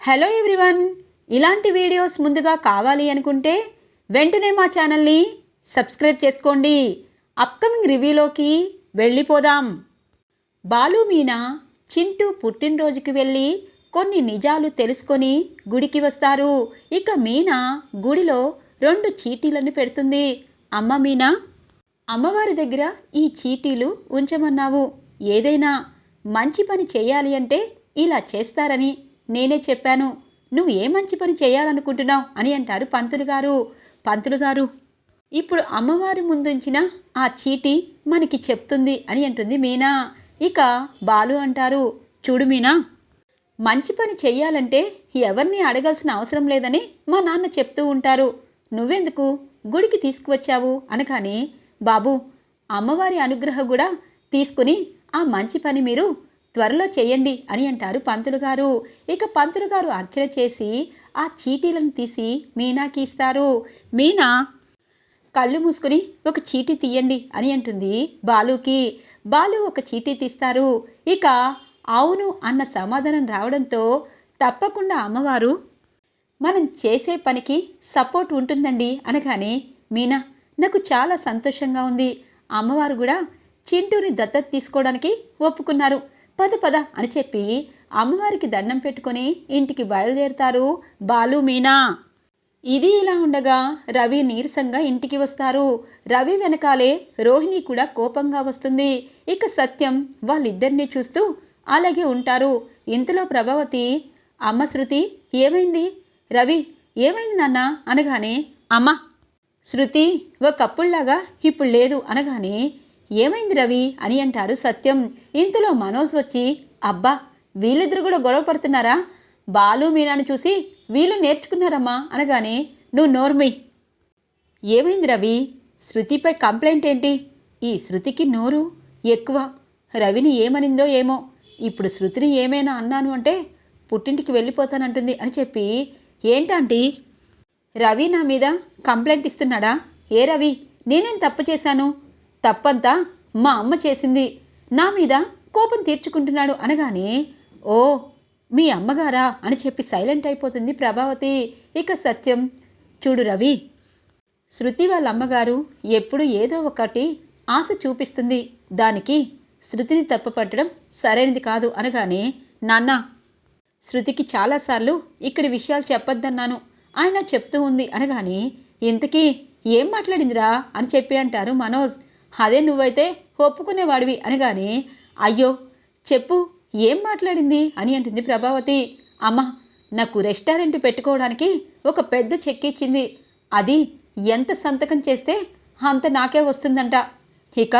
Hello everyone. ఇలాంటి videos ముందుగా కావాలి అనుకుంటే వెంటనే మా ఛానల్ని సబ్స్క్రైబ్ చేసుకోండి. అప్కమింగ్ రివ్యూలోకి వెళ్ళిపోదాం. బాలు మీనా చింటూ పుట్టినరోజుకి వెళ్ళి కొన్ని నిజాలు తెలుసుకొని గుడికి వస్తారు. ఇక మీనా గుడిలో రెండు చీటీలను పెడుతుంది. అమ్మ మీనా అమ్మవారి దగ్గర ఈ చీటీలు ఉంచమన్నావు. ఏదైనా మంచి పని చేయాలి అంటే ఇలా చేస్తారని నేనే చెప్పాను నువ్వు ఏ మంచి పని చేయాలనుకుంటున్నావు? అని అంటారు పంతులు గారు. పంతులు గారు ఇప్పుడు అమ్మవారి ముందుంచిన ఆ చీటీ మనకి చెప్తుంది అని అంటుంది మీనా. ఇక బాలు అంటారు చూడు మీనా మంచి పని చెయ్యాలంటే ఎవరిని అడగాల్సిన అవసరం లేదని మా నాన్న చెప్తూ ఉంటారు. నువ్వెందుకు గుడికి తీసుకువచ్చావు? అనగానే బాబు అమ్మవారి అనుగ్రహం కూడా తీసుకుని ఆ మంచి పని మీరు త్వరలో చేయండి అని అంటారు పంతులు గారు. ఇక పంతులు గారు అర్చన చేసి ఆ చీటీలను తీసి మీనాకి ఇస్తారు. మీనా కళ్ళు మూసుకుని ఒక చీటీ తీయండి అని అంటుంది బాలుకి. బాలు ఒక చీటీ తీస్తారు. ఇక అవును అన్న సమాధానం రావడంతో తప్పకుండా అమ్మవారు మనం చేసే పనికి సపోర్ట్ ఉంటుందండి అనగానే మీనా నాకు చాలా సంతోషంగా ఉంది. అమ్మవారు కూడా చింటూని దత్తత తీసుకోవడానికి ఒప్పుకున్నారు. పద పద అని చెప్పి అమ్మవారికి దండం పెట్టుకొని ఇంటికి బయలుదేరుతారు బాలు మీనా. ఇది ఇలా ఉండగా రవి నీరసంగా ఇంటికి వస్తారు. రవి వెనకాలే రోహిణి కూడా కోపంగా వస్తుంది. ఇక సత్యం వాళ్ళిద్దరినీ చూస్తూ అలాగే ఉంటారు. ఇంతలో ప్రభావతి అమ్మ శృతి ఏమైంది? రవి ఏమైంది నాన్న? అనగానే అమ్మ శృతి ఒకప్పుడులాగా ఇప్పుడు లేదు. అనగానే ఏమైంది రవి? అని అంటారు సత్యం. ఇంతలో మనోజ్ వచ్చి అబ్బా వీళ్ళిద్దరు కూడా గొడవ పడుతున్నారా? బాలు మీనాను చూసి వీళ్ళు నేర్చుకున్నారమ్మా అనగానే నువ్వు నోర్మి. ఏమైంది రవి? శృతిపై కంప్లైంట్ ఏంటి? ఈ శృతికి నోరు ఎక్కువ. రవిని ఏమనిందో ఏమో. ఇప్పుడు శృతిని ఏమైనా అన్నాను అంటే పుట్టింటికి వెళ్ళిపోతానంటుంది అని చెప్పి ఏంటంటీ? రవి నా మీద కంప్లైంట్ ఇస్తున్నాడా? ఏ రవి? నేనేం తప్పు చేశాను? తప్పంతా మా అమ్మ చేసింది. నా మీద కోపం తీర్చుకుంటున్నాడు అనగానే ఓ మీ అమ్మగారా అని చెప్పి సైలెంట్ అయిపోతుంది ప్రభావతి. ఇక సత్యం చూడు రవి శృతి వాళ్ళ అమ్మగారు ఎప్పుడు ఏదో ఒకటి ఆశ చూపిస్తుంది. దానికి శృతిని తప్పపట్టడం సరైనది కాదు అనగానే నాన్న శృతికి చాలాసార్లు ఇక్కడి విషయాలు చెప్పొద్దన్నాను. ఆయన చెప్తూ ఉంది అనగానే ఇంతకీ ఏం మాట్లాడిందిరా అని చెప్పి అంటారు మనోజ్. అదే నువ్వైతే ఒప్పుకునేవాడివి అనగానే అయ్యో చెప్పు ఏం మాట్లాడింది? అని అంటుంది ప్రభావతి. అమ్మ నాకు రెస్టారెంట్ పెట్టుకోవడానికి ఒక పెద్ద చెక్ ఇచ్చింది. అది ఎంత సంతకం చేస్తే అంత నాకే వస్తుందంట. ఇక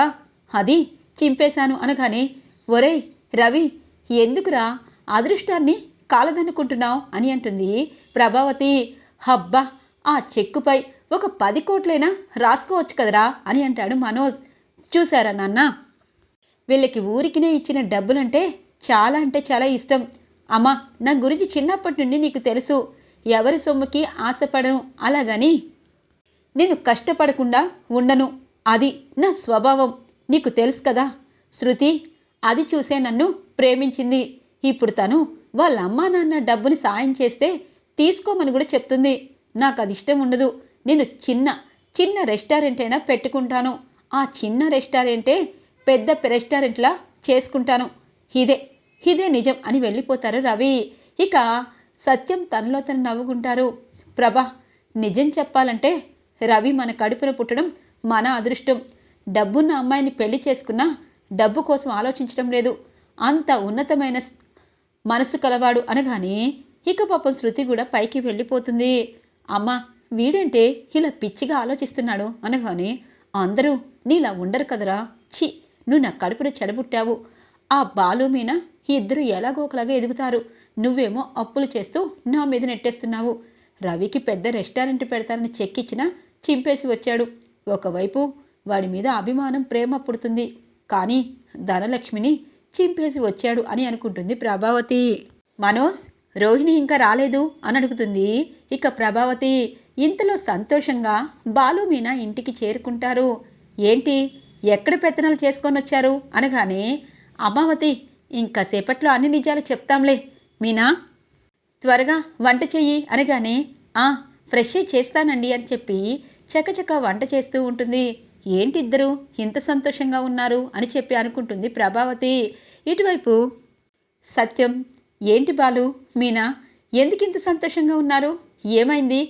అది చింపేశాను అనగానే ఒరేయ్ రవి ఎందుకురా అదృష్టాన్ని కాలదనుకుంటున్నావు అని అంటుంది ప్రభావతి. హబ్బా ఆ చెక్కుపై ఒక పది కోట్లైనా రాసుకోవచ్చు కదరా అని అంటాడు మనోజ్. చూసారా నాన్న? వీళ్ళకి ఊరికినే ఇచ్చిన డబ్బులంటే చాలా అంటే చాలా ఇష్టం. అమ్మా నా గురించి చిన్నప్పటి నుండి నీకు తెలుసు. ఎవరి సొమ్ముకి ఆశపడను అలాగని. నేను కష్టపడకుండా ఉండను. అది నా స్వభావం. నీకు తెలుసు కదా. శృతి అది చూసే నన్ను ప్రేమించింది. ఇప్పుడు తను వాళ్ళ అమ్మా నాన్న డబ్బుని సాయం చేస్తే తీసుకోమని కూడా చెప్తుంది. నాకు అది ఇష్టం ఉండదు. నేను చిన్న చిన్న రెస్టారెంట్ అయినా పెట్టుకుంటాను. ఆ చిన్న రెస్టారెంటే పెద్ద రెస్టారెంట్లా చేసుకుంటాను. ఇదే ఇదే నిజం అని వెళ్ళిపోతారు రవి. ఇక సత్యం తనలో తను నవ్వుకుంటారు. ప్రభా నిజం చెప్పాలంటే రవి మన కడుపున పుట్టడం మన అదృష్టం. డబ్బున్న అమ్మాయిని పెళ్ళి చేసుకున్నా డబ్బు కోసం ఆలోచించడం లేదు. అంత ఉన్నతమైన మనసు కలవాడు అనగానే ఇక పాపం శృతి కూడా పైకి వెళ్ళిపోతుంది. అమ్మ వీడేంటే ఇలా పిచ్చిగా ఆలోచిస్తున్నాడు అనగానే అందరూ నీలా ఉండరు కదరా? ఛీ నువ్వు నా కడుపున చెడబుట్టావు. ఆ బాలు మీన ఇద్దరు ఎలాగో ఒకలాగా ఎదుగుతారు. నువ్వేమో అప్పులు చేస్తూ నా మీద నెట్టేస్తున్నావు. రవికి పెద్ద రెస్టారెంట్ పెడతానని చెక్కిచ్చినా చింపేసి వచ్చాడు. ఒకవైపు వాడి మీద అభిమానం ప్రేమ పుడుతుంది. కానీ ధనలక్ష్మిని చింపేసి వచ్చాడు అని అనుకుంటుంది ప్రభావతి. మనోజ్ రోహిణి ఇంకా రాలేదు అని అడుగుతుంది. ఇక ప్రభావతి ఇంతలో సంతోషంగా బాలు మీనా ఇంటికి చేరుకుంటారు. ఏంటి? ఎక్కడ పెత్తనాలు చేసుకొని వచ్చారు? అనగానే అమావతి ఇంకాసేపట్లో అన్ని నిజాలు చెప్తాంలే. మీనా? త్వరగా వంట చెయ్యి అనగానే ఆ ఫ్రెష్ చేస్తానండి అని చెప్పి చకచక వంట చేస్తూ ఉంటుంది. ఏంటి ఇద్దరు ఇంత సంతోషంగా ఉన్నారు అని చెప్పి అనుకుంటుంది ప్రభావతి. ఇటువైపు సత్యం ఏంటి బాలు మీనా ఎందుకింత సంతోషంగా ఉన్నారు? ఏమైంది?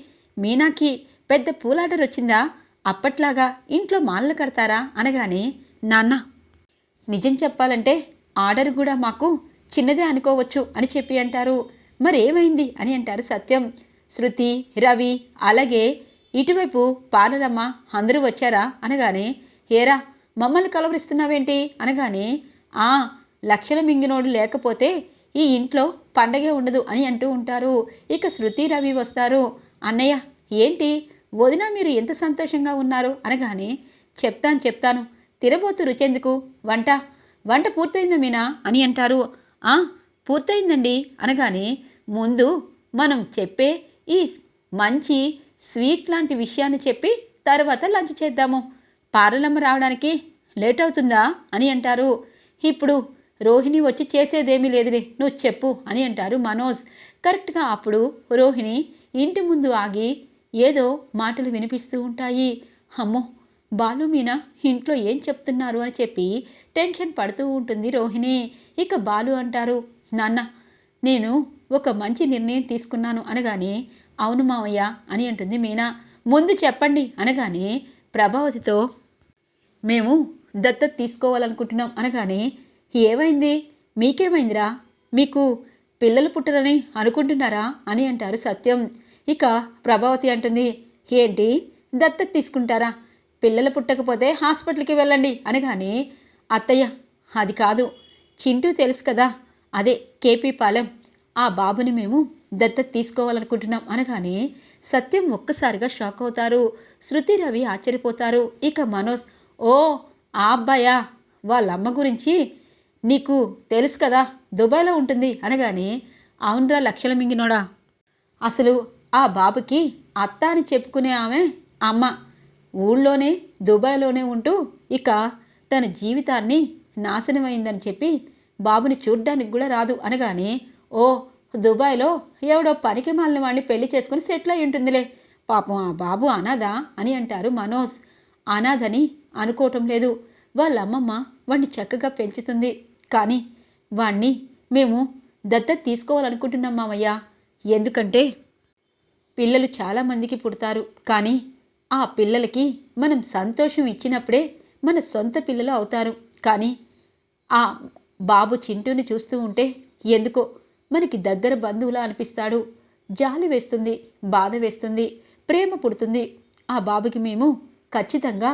మీనాకి పెద్ద పూలాటర్ వచ్చిందా? అప్పట్లాగా ఇంట్లో మాలలు కడతారా? అనగానే నాన్న నిజం చెప్పాలంటే ఆర్డర్ కూడా మాకు చిన్నదే అనుకోవచ్చు అని చెప్పి అంటారు. మరేమైంది అని అంటారు సత్యం. శృతి రవి అలాగే ఇటువైపు పాలరమ్మ అందరూ వచ్చారా? అనగానే ఏరా మమ్మల్ని కలవరిస్తున్నావేంటి? అనగానే ఆ లక్షల మింగినోడు లేకపోతే ఈ ఇంట్లో పండగే ఉండదు అని అంటూ ఉంటారు. ఇక శృతి రవి వస్తారు. అన్నయ్య ఏంటి? వదిన మీరు ఎంత సంతోషంగా ఉన్నారు? అనగానే చెప్తాను చెప్తాను. తిరబోతు రుచెందుకు. వంట. వంట పూర్తయిందా మీనా? అని అంటారు. ఆ పూర్తయిందండి. అనగానే ముందు మనం చెప్పే ఈ మంచి స్వీట్ లాంటి విషయాన్ని చెప్పి తర్వాత లంచ్ చేద్దాము. పార్లమ్మ రావడానికి లేట్ అవుతుందా? అని అంటారు. ఇప్పుడు రోహిణి వచ్చి చేసేదేమీ లేదులే. నువ్వు చెప్పు అని అంటారు మనోజ్. కరెక్ట్గా అప్పుడు రోహిణి ఇంటి ముందు ఆగి ఏదో మాటలు వినిపిస్తూ ఉంటాయి. అమ్మో బాలు మీనా ఇంట్లో ఏం చెప్తున్నారు అని చెప్పి టెన్షన్ పడుతూ ఉంటుంది రోహిణి. ఇక బాలు అంటారు నాన్న నేను ఒక మంచి నిర్ణయం తీసుకున్నాను అనగానే అవును మావయ్య అని అంటుంది మీనా. ముందు చెప్పండి అనగానే ప్రభావతితో మేము దత్తత తీసుకోవాలనుకుంటున్నాం అనగానే ఏమైంది? మీకేమైందిరా? మీకు పిల్లలు పుట్టరని అనుకుంటున్నారా? అని అంటారు సత్యం. ఇక ప్రభావతి అంటుంది ఏంటి? దత్తత తీసుకుంటారా? పిల్లలు పుట్టకపోతే హాస్పిటల్కి వెళ్ళండి అనగానే అత్తయ్య అది కాదు. చింటూ తెలుసు కదా? అదే కేపీ పాలెం. ఆ బాబుని మేము దత్తత తీసుకోవాలనుకుంటున్నాం అనగానే సత్యం ఒక్కసారిగా షాక్ అవుతారు. శృతి రవి ఆశ్చర్యపోతారు. ఇక మనోజ్ ఓ ఆ అబ్బాయా? వాళ్ళమ్మ గురించి నీకు తెలుసు కదా? దుబాయ్లో ఉంటుంది అనగానే అవునరా లక్షల మింగినోడా? అసలు ఆ బాబుకి అత్త అని చెప్పుకునే ఆమె అమ్మ. ఊళ్ళోనే దుబాయ్లోనే ఉంటూ ఇక తన జీవితాన్ని నాశనమైందని చెప్పి బాబుని చూడ్డానికి కూడా రాదు అనగానే ఓ దుబాయ్లో ఎవడో పనికి మాలిన వాడిని పెళ్ళి చేసుకుని సెటిల్ అయి ఉంటుందిలే. పాపం ఆ బాబు అనాథ అని అంటారు మనోజ్. అనాథని అనుకోవటం లేదు. వాళ్ళ అమ్మమ్మ వాణ్ణి చక్కగా పెంచుతుంది. కానీ వాణ్ణి మేము దత్తత తీసుకోవాలనుకుంటున్నాం మామయ్య. ఎందుకంటే పిల్లలు చాలామందికి పుడతారు. కానీ ఆ పిల్లలకి మనం సంతోషం ఇచ్చినప్పుడే మన సొంత పిల్లలు అవుతారు. కానీ ఆ బాబు చింటూని చూస్తూ ఉంటే ఎందుకో మనకి దగ్గర బంధువులా అనిపిస్తాడు. జాలి వేస్తుంది బాధ వేస్తుంది ప్రేమ పుడుతుంది. ఆ బాబుకి మేము ఖచ్చితంగా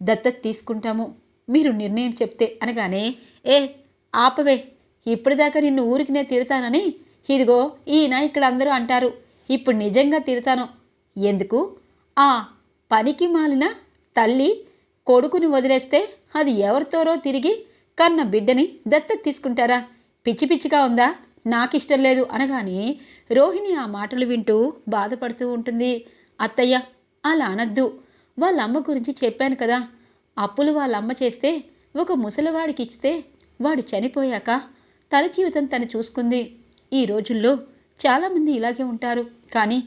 దత్తత తీసుకుంటాము. మీరు నిర్ణయం చెప్తే అనగానే ఏ ఆపవే. ఇప్పటిదాకా నిన్ను ఊరికినే తిడతానని ఇదిగో ఈయన ఇక్కడ అందరూ అంటారు. ఇప్పుడు నిజంగా తిడతాను. ఎందుకు? ఆ పనికి మాలిన తల్లి కొడుకుని వదిలేస్తే అది ఎవరితోరో తిరిగి కన్న బిడ్డని దత్తత తీసుకుంటారా? పిచ్చి పిచ్చిగా ఉందా? నాకిష్టం లేదు అనగానే రోహిణి ఆ మాటలు వింటూ బాధపడుతూ ఉంటుంది. అత్తయ్య అలా అనద్దు. వాళ్ళ అమ్మ గురించి చెప్పాను కదా. అప్పులు వాళ్ళ అమ్మ చేస్తే ఒక ముసలివాడికి ఇస్తే వాడు చనిపోయాక తన జీవితం తను చూసుకుంది. ఈ రోజుల్లో చాలామంది ఇలాగే ఉంటారు. కానీ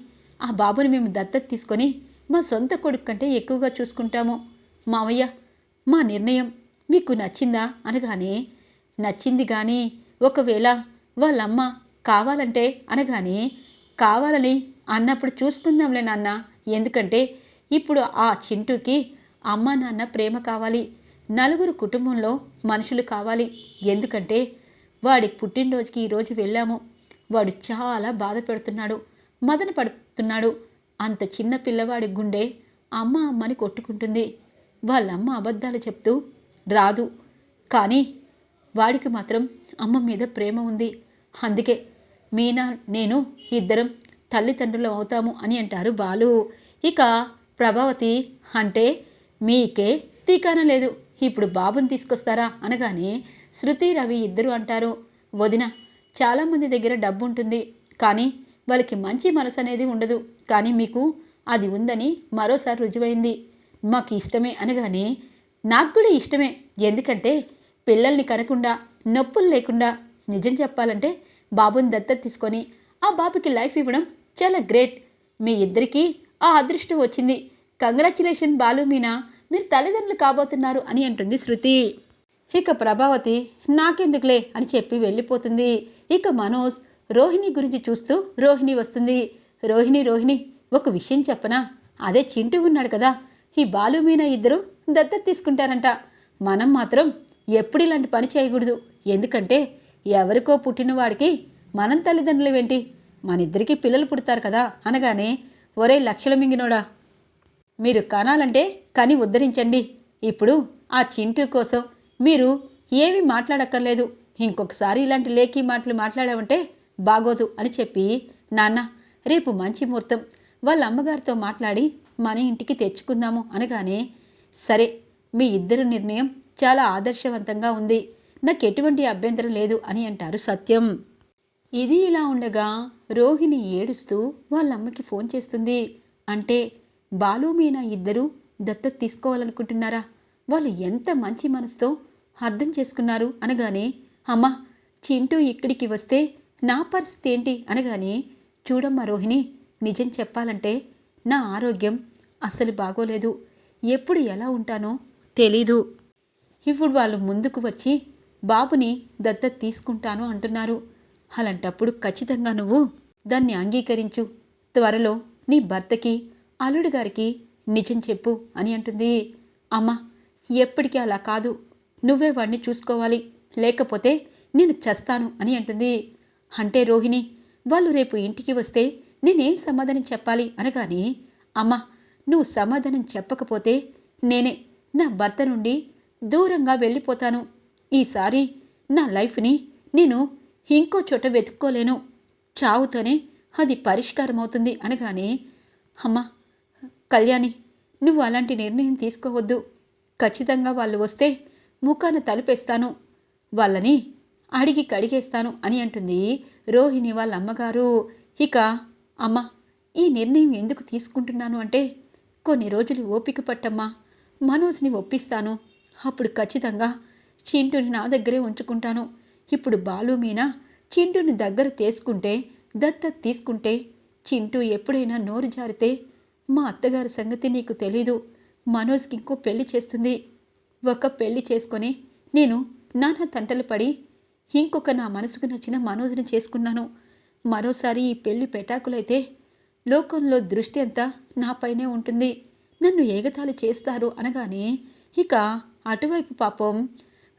ఆ బాబుని మేము దత్తత తీసుకొని మా సొంత కొడుకు కంటే ఎక్కువగా చూసుకుంటాము. మావయ్య మా నిర్ణయం మీకు నచ్చిందా? అనగానే నచ్చింది కానీ ఒకవేళ వాళ్ళమ్మ కావాలంటే అనగానే కావాలని అన్నప్పుడు చూసుకుందాంలే నాన్న. ఎందుకంటే ఇప్పుడు ఆ చింటూకి అమ్మ నాన్న ప్రేమ కావాలి. నలుగురు కుటుంబంలో మనుషులు కావాలి. ఎందుకంటే వాడి పుట్టినరోజుకి ఈరోజు వెళ్ళాము. వాడు చాలా బాధ పెడుతున్నాడు మదన పడుతున్నాడు. అంత చిన్న పిల్లవాడి గుండె అమ్మ అమ్మని కొట్టుకుంటుంది. వాళ్ళమ్మ అబద్ధాలు చెప్తూ రాదు. కానీ వాడికి మాత్రం అమ్మ మీద ప్రేమ ఉంది. అందుకే మీనా నేను ఇద్దరం తల్లిదండ్రులు అవుతాము అని అంటారు బాలు. ఇక ప్రభావతి అంటే మీకే తీకాన లేదు. ఇప్పుడు బాబుని తీసుకొస్తారా? అనగానే శృతి రవి ఇద్దరు అంటారు వదిన చాలామంది దగ్గర డబ్బు ఉంటుంది కానీ వాళ్ళకి మంచి మనసు అనేది ఉండదు. కానీ మీకు అది ఉందని మరోసారి రుజువైంది. మాకు ఇష్టమే అనగానే నాకు కూడా ఇష్టమే. ఎందుకంటే పిల్లల్ని కనకుండా నొప్పులు లేకుండా నిజం చెప్పాలంటే బాబుని దత్తత తీసుకొని ఆ బాబుకి లైఫ్ ఇవ్వడం చాలా గ్రేట్. మీ ఇద్దరికీ ఆ అదృష్టం వచ్చింది. కంగ్రాచులేషన్ బాలు మీనా మీరు తల్లిదండ్రులు కాబోతున్నారు అని అంటుంది శృతి. ఇక ప్రభావతి నాకెందుకులే అని చెప్పి వెళ్ళిపోతుంది. ఇక మనోజ్ రోహిణి గురించి చూస్తూ రోహిణి వస్తుంది. రోహిణి రోహిణి ఒక విషయం చెప్పనా? అదే చింటూ ఉన్నాడు కదా. ఈ బాలు మీన ఇద్దరు దత్తత తీసుకుంటారంట. మనం మాత్రం ఎప్పుడు ఇలాంటి పని చేయకూడదు. ఎందుకంటే ఎవరికో పుట్టిన వాడికి మనం తల్లిదండ్రులు మన ఇద్దరికి పిల్లలు పుడతారు కదా అనగానే ఒరే లక్షల మింగినోడా. మీరు కనాలంటే కని ఉద్ధరించండి. ఇప్పుడు ఆ చింటూ కోసం మీరు ఏమీ మాట్లాడక్కర్లేదు. ఇంకొకసారి ఇలాంటి లేఖీ మాటలు మాట్లాడామంటే బాగోదు అని చెప్పి నాన్న రేపు మంచి ముహూర్తం. వాళ్ళ అమ్మగారితో మాట్లాడి మన ఇంటికి తెచ్చుకుందాము అనగానే సరే మీ ఇద్దరు నిర్ణయం చాలా ఆదర్శవంతంగా ఉంది. నాకు ఎటువంటి అభ్యంతరం లేదు అని అంటారు సత్యం. ఇది ఇలా ఉండగా రోహిణి ఏడుస్తూ వాళ్ళ అమ్మకి ఫోన్ చేస్తుంది. అంటే బాలు మీనా ఇద్దరూ దత్తత తీసుకోవాలనుకుంటున్నారా? వాళ్ళు ఎంత మంచి మనసుతో అర్థం చేసుకున్నారు అనగానే అమ్మా చింటూ ఇక్కడికి వస్తే నా పరిస్థితి ఏంటి? అనగానే చూడమ్మా రోహిణి నిజం చెప్పాలంటే నా ఆరోగ్యం అస్సలు బాగోలేదు. ఎప్పుడు ఎలా ఉంటానో తెలీదు. ఇప్పుడు వాళ్ళు ముందుకు వచ్చి బాబుని దత్త తీసుకుంటాను అంటున్నారు. అలాంటప్పుడు ఖచ్చితంగా నువ్వు దాన్ని అంగీకరించు. త్వరలో నీ భర్తకి అల్లుడు గారికి నిజం చెప్పు అని అంటుంది. అమ్మ ఎప్పటికీ అలా కాదు. నువ్వే వాడిని చూసుకోవాలి. లేకపోతే నేను చస్తాను అని అంటుంది. అంటే రోహిణి వాళ్ళు రేపు ఇంటికి వస్తే నేనేం సమాధానం చెప్పాలి అనగాని అమ్మ నువ్వు సమాధానం చెప్పకపోతే నేనే నా భర్త నుండి దూరంగా వెళ్ళిపోతాను. ఈసారి నా లైఫ్ని నేను ఇంకో చోట వెతుక్కోలేను. చావుతోనే అది పరిష్కారం అవుతుంది అనగానే అమ్మ కళ్యాణి నువ్వు అలాంటి నిర్ణయం తీసుకోవద్దు. ఖచ్చితంగా వాళ్ళు వస్తే ముఖాన తలుపేస్తాను. వాళ్ళని అడిగి కడిగేస్తాను అని అంటుంది రోహిణి వాళ్ళ అమ్మగారు ఇక అమ్మ ఈ నిర్ణయం ఎందుకు తీసుకుంటున్నాను అంటే కొన్ని రోజులు ఓపిక పట్టమ్మా. మనోజ్ని ఒప్పిస్తాను. అప్పుడు ఖచ్చితంగా చింటూని నా దగ్గరే ఉంచుకుంటాను. ఇప్పుడు బాలు మీనా చింటూని దగ్గర తీసుకుంటే దత్త తీసుకుంటే చింటూ ఎప్పుడైనా నోరు జారితే మా అత్తగారి సంగతి నీకు తెలీదు. మనోజ్కి ఇంకో పెళ్ళి చేస్తుంది. ఒక పెళ్ళి చేసుకొని నేను నాన్న తంటలు పడి ఇంకొక నా మనసుకు నచ్చిన మనోజ్ని చేసుకున్నాను. మరోసారి ఈ పెళ్ళి పెటాకులైతే లోకంలో దృష్టి అంతా నాపైనే ఉంటుంది. నన్ను ఏగతాళి చేస్తారు అనగానే ఇక అటువైపు పాపం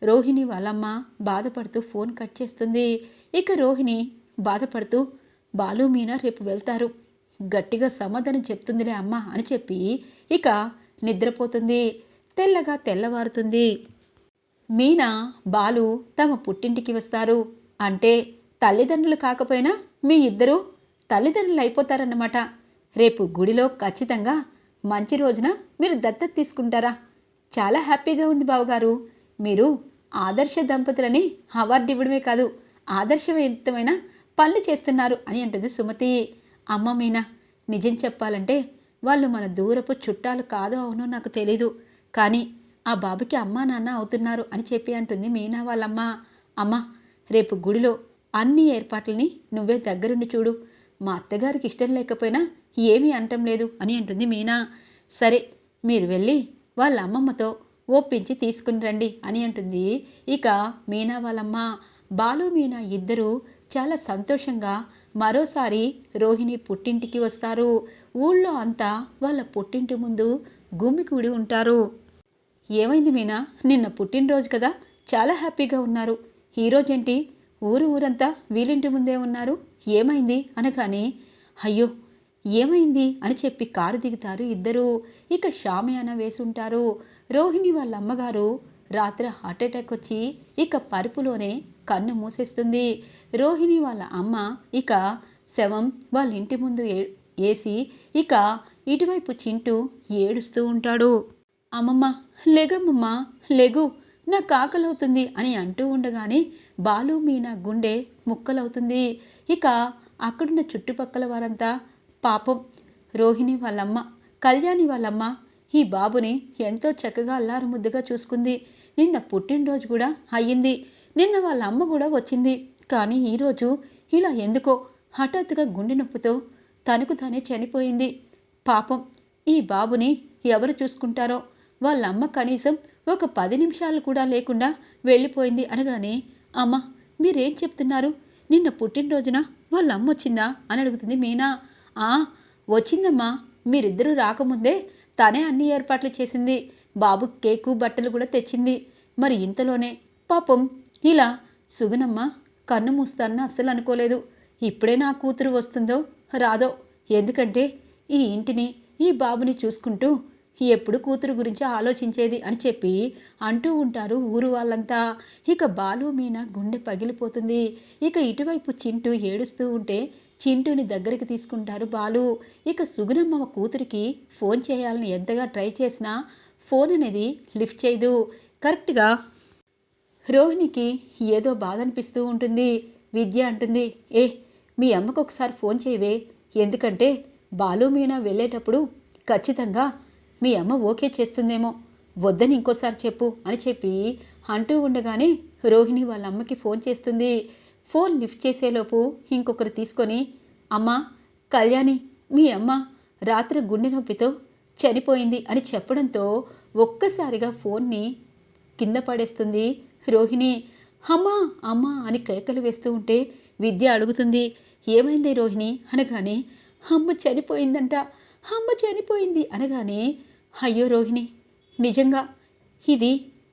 రోహిణి వాళ్ళమ్మ బాధపడుతూ ఫోన్ కట్ చేస్తుంది. ఇక రోహిణి బాధపడుతూ బాలు మీనా రేపు వెళ్తారు. గట్టిగా సమాధానం చెప్తుందిలే అమ్మ అని చెప్పి ఇక నిద్రపోతుంది. తెల్లగా తెల్లవారుతుంది. మీనా బాలు తమ పుట్టింటికి వస్తారు. అంటే తల్లిదండ్రులు కాకపోయినా మీ ఇద్దరూ తల్లిదండ్రులు అయిపోతారన్నమాట. రేపు గుడిలో ఖచ్చితంగా మంచి రోజున మీరు దత్తత తీసుకుంటారా? చాలా హ్యాపీగా ఉంది బావగారు. మీరు ఆదర్శ దంపతులని అవార్డు ఇవ్వడమే కాదు ఆదర్శవంతమైన పనులు చేస్తున్నారు అని అంటుంది సుమతి. అమ్మ మీనా నిజం చెప్పాలంటే వాళ్ళు మన దూరపు చుట్టాలు కాదో అవునో నాకు తెలీదు. కానీ ఆ బాబుకి అమ్మా నాన్న అవుతున్నారు అని చెప్పి అంటుంది మీనా వాళ్ళమ్మ. అమ్మ రేపు గుడిలో అన్ని ఏర్పాట్లని నువ్వే దగ్గరుండి చూడు. మా అత్తగారికి ఇష్టం లేకపోయినా ఏమీ అంటం లేదు అని అంటుంది మీనా. సరే మీరు వెళ్ళి వాళ్ళ అమ్మమ్మతో ఒప్పించి తీసుకుని రండి అని అంటుంది. ఇక మీనా వాళ్ళమ్మ బాలు మీనా ఇద్దరూ చాలా సంతోషంగా మరోసారి రోహిణి పుట్టింటికి వస్తారు. ఊళ్ళో అంతా వాళ్ళ పుట్టింటి ముందు గుమ్మికూడి ఉంటారు. ఏమైంది మీనా? నిన్న పుట్టినరోజు కదా? చాలా హ్యాపీగా ఉన్నారు. ఈరోజేంటి? ఊరు ఊరంతా వీలింటి ముందే ఉన్నారు? ఏమైంది? అనగానే అయ్యో ఏమైంది? అని చెప్పి కారు దిగుతారు ఇద్దరు. ఇక షామియాన వేసుంటారు. రోహిణి వాళ్ళ అమ్మగారు రాత్రి హార్ట్అటాక్ వచ్చి ఇక పరుపులోనే కన్ను మూసేస్తుంది. రోహిణి వాళ్ళ అమ్మ ఇక శవం వాళ్ళ ఇంటి ముందు వేసి ఇక ఇటువైపు చింటూ ఏడుస్తూ ఉంటాడు. అమ్మమ్మ లెగమ్మమ్మ లెగు నా కాకలవుతుంది అని అంటూ ఉండగానే బాలు మీనా గుండె ముక్కలవుతుంది. ఇక అక్కడున్న చుట్టుపక్కల వారంతా పాపం. రోహిణి వాళ్ళమ్మ కళ్యాణి వాళ్ళమ్మ ఈ బాబుని ఎంతో చక్కగా అల్లారు ముద్దుగా చూసుకుంది. నిన్న పుట్టినరోజు కూడా అయ్యింది. నిన్న వాళ్ళ అమ్మ కూడా వచ్చింది. కానీ ఈరోజు ఇలా ఎందుకో హఠాత్తుగా గుండె నొప్పితో తనకు తానే చనిపోయింది. పాపం ఈ బాబుని ఎవరు చూసుకుంటారో? వాళ్ళ అమ్మ కనీసం ఒక పది నిమిషాలు కూడా లేకుండా వెళ్ళిపోయింది అనగానే అమ్మ మీరేం చెప్తున్నారు? నిన్న పుట్టినరోజున వాళ్ళ అమ్మ వచ్చిందా? అని అడుగుతుంది మీనా. ఆ వచ్చిందమ్మా. మీరిద్దరూ రాకముందే తనే అన్ని ఏర్పాట్లు చేసింది. బాబు కేకు బట్టలు కూడా తెచ్చింది. మరి ఇంతలోనే పాపం ఇలా సుగునమ్మ కన్ను మూస్తానని అస్సలు అనుకోలేదు. ఇప్పుడే నా కూతురు వస్తుందో రాదో. ఎందుకంటే ఈ ఇంటిని ఈ బాబుని చూసుకుంటూ ఎప్పుడు కూతురు గురించి ఆలోచించేది? అని చెప్పి అంటూ ఉంటారు ఊరు వాళ్ళంతా. ఇక బాలు మీన గుండె పగిలిపోతుంది. ఇక ఇటువైపు చింటూ ఏడుస్తూ ఉంటే చింటూని దగ్గరికి తీసుకుంటారు బాలు. ఇక సుగుణమ్మ కూతురికి ఫోన్ చేయాలని ఎంతగా ట్రై చేసినా ఫోన్ అనేది లిఫ్ట్ చేయదు. కరెక్ట్గా రోహిణికి ఏదో బాధ అనిపిస్తూ ఉంటుంది. విద్య అంటుంది ఏ మీ అమ్మకు ఒకసారి ఫోన్ చేయవే. ఎందుకంటే బాలు మీనా వెళ్ళేటప్పుడు ఖచ్చితంగా మీ అమ్మ ఓకే చేస్తుందేమో. వద్దని ఇంకోసారి చెప్పు అని చెప్పి అంటూ ఉండగానే రోహిణి వాళ్ళ అమ్మకి ఫోన్ చేస్తుంది. ఫోన్ లిఫ్ట్ చేసేలోపు ఇంకొకరు తీసుకొని అమ్మ కళ్యాణి మీ అమ్మ రాత్రి గుండె నొప్పితో చనిపోయింది అని చెప్పడంతో ఒక్కసారిగా ఫోన్ని కింద పడేస్తుంది. రోహిణి అమ్మా అమ్మా అని కేకలు వేస్తూ ఉంటే విద్య అడుగుతుంది. ఏమైంది రోహిణి? అనగానే అమ్మ చనిపోయిందంట అమ్మ చనిపోయింది అనగానే అయ్యో రోహిణి నిజంగా ఇది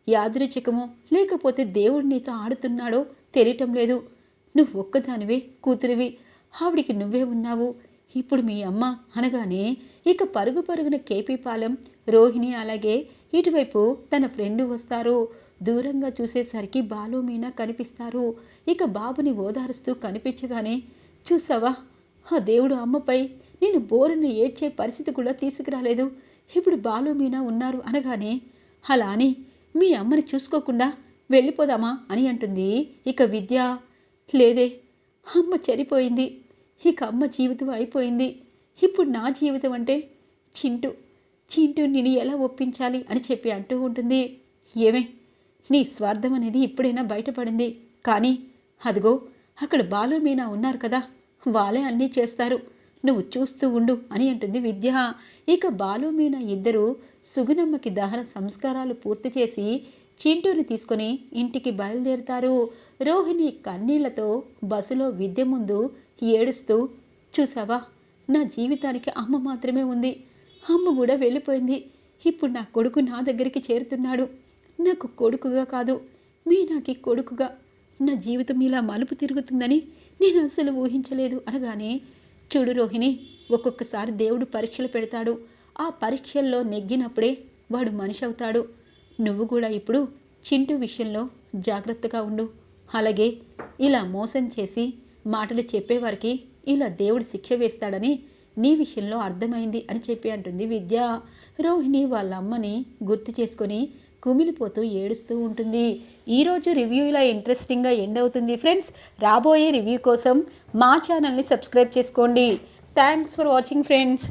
యాదృచ్ఛికమో లేకపోతే దేవుడు నీతో ఆడుతున్నాడో తెలియటం లేదు. నువ్వు ఒక్కదానివే కూతురివి. ఆవిడికి నువ్వే ఉన్నావు. ఇప్పుడు మీ అమ్మ అనగానే ఇక పరుగు పరుగున కేపీ పాలెం రోహిణి అలాగే ఇటువైపు తన ఫ్రెండ్ వస్తారు. దూరంగా చూసేసరికి బాలు మీనా కనిపిస్తారు. ఇక బాబుని ఓదారుస్తూ కనిపించగానే చూసావా? ఆ దేవుడు అమ్మపై నేను బోరుని ఏడ్చే పరిస్థితి కూడా తీసుకురాలేదు. ఇప్పుడు బాలు మీనా ఉన్నారు అనగానే అలా అని? మీ అమ్మని చూసుకోకుండా వెళ్ళిపోదామా? అని అంటుంది. ఇక విద్య లేదే అమ్మ చనిపోయింది. ఇక అమ్మ జీవితం అయిపోయింది. ఇప్పుడు నా జీవితం అంటే చింటూ. చింటూ నేను ఎలా ఒప్పించాలి అని చెప్పి అంటూ ఉంటుంది. ఏమే నీ స్వార్థం అనేది ఇప్పుడైనా బయటపడింది. కానీ అదిగో అక్కడ బాలు మీనా ఉన్నారు కదా. వాళ్ళే అన్నీ చేస్తారు. నువ్వు చూస్తూ ఉండు అని అంటుంది విద్య. ఇక బాలు మీనా ఇద్దరు సుగునమ్మకి దహన సంస్కారాలు పూర్తి చేసి చింటూని తీసుకొని ఇంటికి బయలుదేరుతారు. రోహిణి కన్నీళ్ళతో బస్సులో విద్య ముందు ఏడుస్తూ చూసావా నా జీవితానికి అమ్మ మాత్రమే ఉంది. అమ్మ కూడా వెళ్ళిపోయింది. ఇప్పుడు నా కొడుకు నా దగ్గరికి చేరుతున్నాడు. నాకు కొడుకుగా కాదు మీ నాకి కొడుకుగా. నా జీవితం ఇలా మలుపు తిరుగుతుందని నేను అస్సలు ఊహించలేదు. అనగానే చూడు రోహిణి ఒక్కొక్కసారి దేవుడు పరీక్షలు పెడతాడు. ఆ పరీక్షల్లో నెగ్గినప్పుడే వాడు మనిషి అవుతాడు. నువ్వు కూడా ఇప్పుడు చింటూ విషయంలో జాగ్రత్తగా ఉండు. అలాగే ఇలా మోసం చేసి మాటలు చెప్పేవారికి ఇలా దేవుడు శిక్ష వేస్తాడని నీ విషయంలో అర్థమైంది అని చెప్పి అంటుంది విద్య. రోహిణి వాళ్ళ అమ్మని గుర్తు చేసుకొని కుమిలిపోతూ ఏడుస్తూ ఉంటుంది. ఈరోజు రివ్యూ ఇలా ఇంట్రెస్టింగ్గా ఎండ్ అవుతుంది. ఫ్రెండ్స్ రాబోయే రివ్యూ కోసం మా ఛానల్ని సబ్స్క్రైబ్ చేసుకోండి. Thanks for watching friends